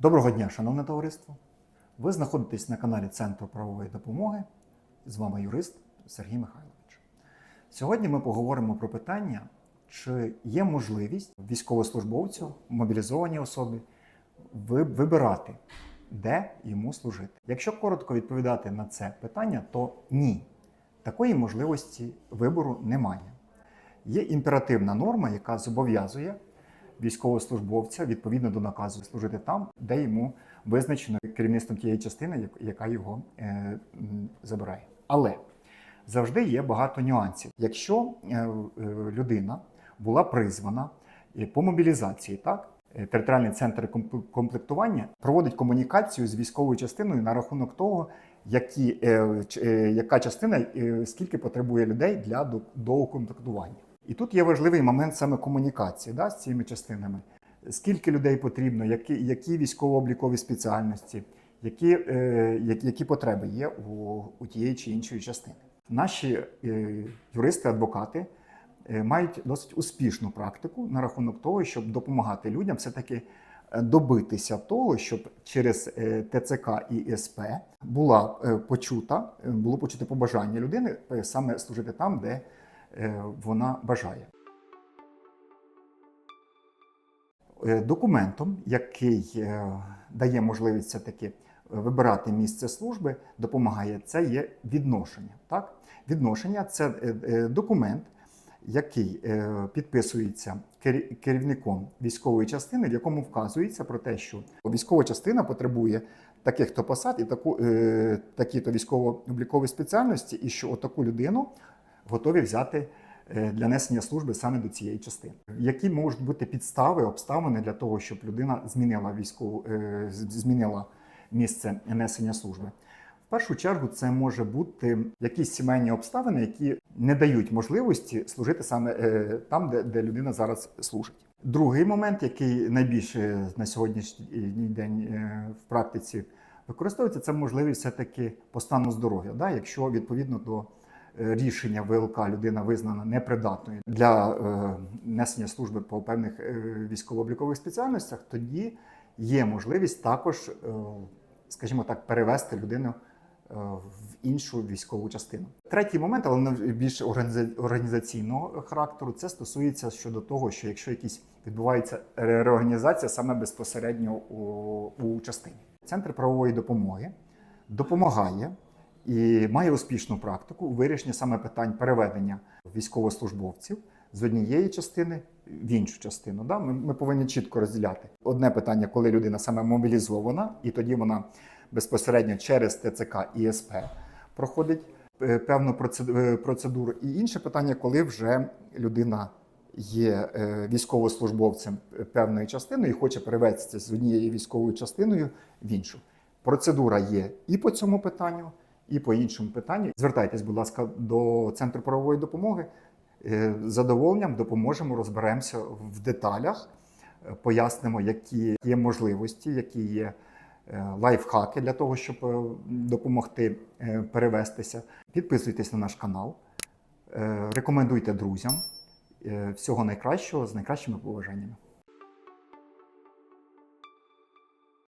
Доброго дня, шановне товариство! Ви знаходитесь на каналі Центру правової допомоги. З вами юрист Сергій Михайлович. Сьогодні ми поговоримо про питання, чи є можливість військовослужбовцю, мобілізованій особі вибирати, де йому служити. Якщо коротко відповідати на це питання, то ні. Такої можливості вибору немає. Є імперативна норма, яка зобов'язує військовослужбовця відповідно до наказу служити там, де йому визначено керівництвом тієї частини, як- яка його е, забирає. Але завжди є багато нюансів. Якщо е, е, людина була призвана е, по мобілізації, так територіальний центр комп- комплектування проводить комунікацію з військовою частиною на рахунок того, які, е, е, яка частина е, скільки потребує людей для до- доукомплектування. І тут є важливий момент саме комунікації да, з цими частинами. Скільки людей потрібно, які, які військово-облікові спеціальності, які, е, які, потреби є у, у тієї чи іншої частини. Наші е, юристи-адвокати е, мають досить успішну практику на рахунок того, щоб допомагати людям все-таки е, добитися того, щоб через е, ТЦК і СП була е, почута, е, було почуте побажання людини е, саме служити там, де вона бажає. Е, Документом, який е, дає можливість все-таки вибирати місце служби, допомагає це є відношення. Так? Відношення це е, е, документ, який е, підписується керівником військової частини, в якому вказується про те, що військова частина потребує таких то посад і таку, е, такі-то військово-облікові спеціальності, і що отаку людину готові взяти е, для несення служби саме до цієї частини. Які можуть бути підстави, обставини для того, щоб людина змінила військову, е, змінила місце несення служби? В першу чергу це може бути якісь сімейні обставини, які не дають можливості служити саме е, там, де, де людина зараз служить. Другий момент, який найбільше на сьогоднішній день в практиці використовується, це можливість все-таки по стану здоров'я. Да? Якщо відповідно до рішення ВЛК людина визнана непридатною для е, несення служби по певних е, військово-облікових спеціальностях, тоді є можливість також, е, скажімо так, перевести людину е, в іншу військову частину. Третій момент, але більш організаційного характеру, це стосується щодо того, що якщо якісь відбувається реорганізація саме безпосередньо у, у частині. Центр правової допомоги допомагає і має успішну практику у вирішенні саме питань переведення військовослужбовців з однієї частини в іншу частину. Да? Ми, ми повинні чітко розділяти. Одне питання, коли людина саме мобілізована, і тоді вона безпосередньо через ТЦК і СП проходить е, певну е, процедуру. І інше питання, коли вже людина є е, військовослужбовцем певної частини і хоче перевестися з однією військовою частиною в іншу. Процедура є і по цьому питанню, і по іншому питанню. Звертайтесь, будь ласка, до центру правової допомоги. Е, З задоволенням допоможемо, розберемося в деталях, е, пояснимо, які є можливості, які є е, лайфхаки для того, щоб допомогти перевестися. Підписуйтесь на наш канал, рекомендуйте друзям. Всього найкращого з найкращими побажаннями.